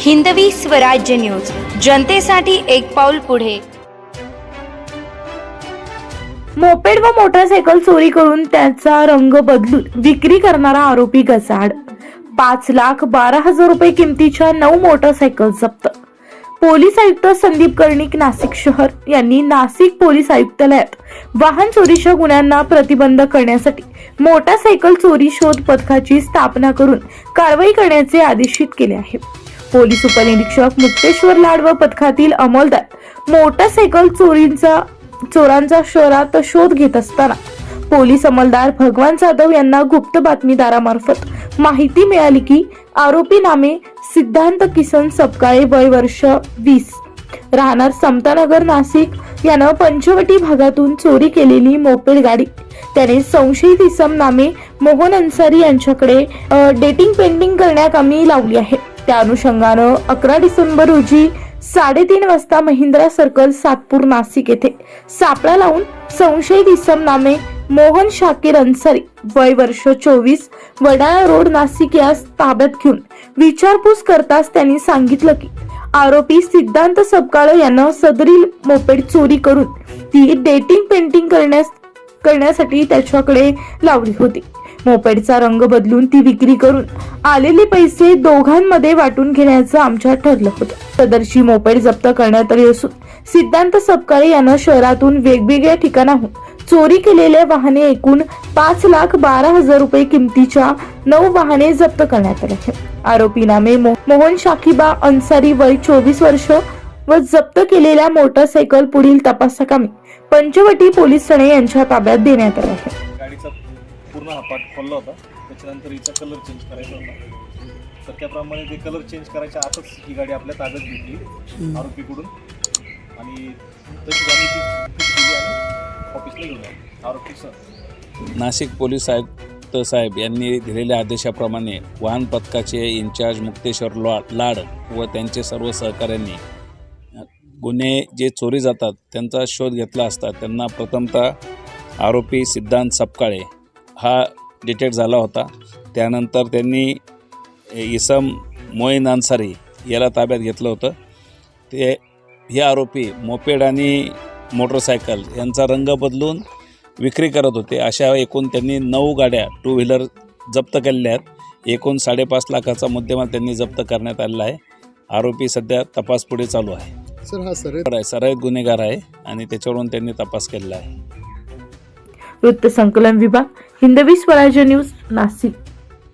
Hindavi Swarajya news. जनतेसाठी एक पाऊल पुढे. मोपेड व मोटरसायकल चोरी करून त्याचा रंग बदलून विक्री करणारा आरोपी गसाड पाच लाख बारा हजार रुपये किमतीच्या नऊ मोटरसायकल जप्त. पोलीस आयुक्त संदीप कर्णिक नाशिक शहर यांनी नाशिक पोलीस आयुक्तालयात वाहन चोरीच्या गुन्ह्यांना प्रतिबंध करण्यासाठी मोटारसायकल चोरी शोध पथकाची स्थापना करून कारवाई करण्याचे आदेशित केले आहे. पोलीस उपनिरीक्षक मुक्तेश्वर लाड व पथकातील अंमलदार मोटरसायकल चोरींचा चोरांचा शहरात शोध घेत असताना पोलीस अंमलदार भगवान जाधव यांना गुप्त बातमीदारामार्फत माहिती मिळाली की आरोपी नामे सिद्धांत किसन सपकाळे वय वर्ष वीस. राहणार समतानगर नाशिक यानं पंचवटी भागातून चोरी केलेली मोपेड गाडी. त्याने संशयित इसम नामे मोहन अन्सारी यांच्याकडे डेटिंग पेंटिंग करण्याकामी लावली आहे. त्या अनुषंगानं अकरा डिसेंबर रोजी साडेतीन वाजता महिंद्रा सर्कल सातपूर नाशिक येथे सापळा लावून संशयित इसम नामे मोहन शाकीर अन्सारी वय वर्ष चोवीस वडाळा रोड नाशिक यास ताब्यात घेऊन विचारपूस करताच त्यांनी सांगितलं की आरोपी सिद्धांत सबकाळ यानं सदरील मोपेड चोरी करून ती डेटिंग पेंटिंग करण्यास करण्यासाठी त्याच्याकडे लावली होती. मोपेडचा रंग बदलून ती विक्री करून आलेले पैसे दोघांमध्ये वाटून घेण्याचं आमच्यात ठरलं होतं. सदरची मोपेड जप्त करण्यात आली असून सिद्धांत सपकाळे यानं शहरातून वेगवेगळ्या ठिकाणाहून चोरी केलेल्या वाहने एकूण पाच लाख बारा हजार रुपये किमतीच्या नऊ वाहने जप्त करण्यात आली आहे आरोपी नामे मो- मोहन शाकिबा अन्सारी वय चोवीस वर्ष व जप्त केलेल्या मोटरसायकल पुढील तपासाकामी पंचवटी पोलीस ठाणे यांच्या ताब्यात देण्यात आले आहे पूर्ण हा पार्ट खोलला होता. त्याच्यानंतर हिचा कलर चेंज करायचा होता. तर त्याप्रमाणे ते कलर चेंज करायच्या आतच ही गाडी आपल्या ताब्यात घेतली आरोपीकडून. आणि तशीच आम्ही ती फिट केली आणि ऑफिसला घेऊन आलो. आरोपीसह नाशिक पोलीस आयुक्त साहेब यांनी दिलेल्या आदेशाप्रमाणे वाहन पथकाचे इन्चार्ज मुक्तेश्वर ला लाड व त्यांचे सर्व सहकाऱ्यांनी गुन्हे जे चोरी जातात त्यांचा शोध घेतला असता त्यांना प्रथमतः आरोपी सिद्धांत सपकाळे हा डिटेक्ट झाला होता. त्यानंतर त्यांनी इसम मोईन अन्सारी याला ताब्यात घेतलं होतं. ते हे आरोपी मोपेड आणि मोटरसायकल यांचा रंग बदलून विक्री करत होते. अशा एकूण त्यांनी नऊ गाड्या टू व्हीलर जप्त केलेल्या आहेत. एकूण साडेपाच लाखाचा मुद्देमाल त्यांनी जप्त करण्यात आलेला आहे. आरोपी सध्या तपास पुढे चालू आहे. सर हा सर आहे. सराईत गुन्हेगार आहे आणि त्याच्यावरून त्यांनी तपास केलेला आहे. वृत्त संकलन विभाग हिंदवी स्वराज्य न्यूज नाशिक.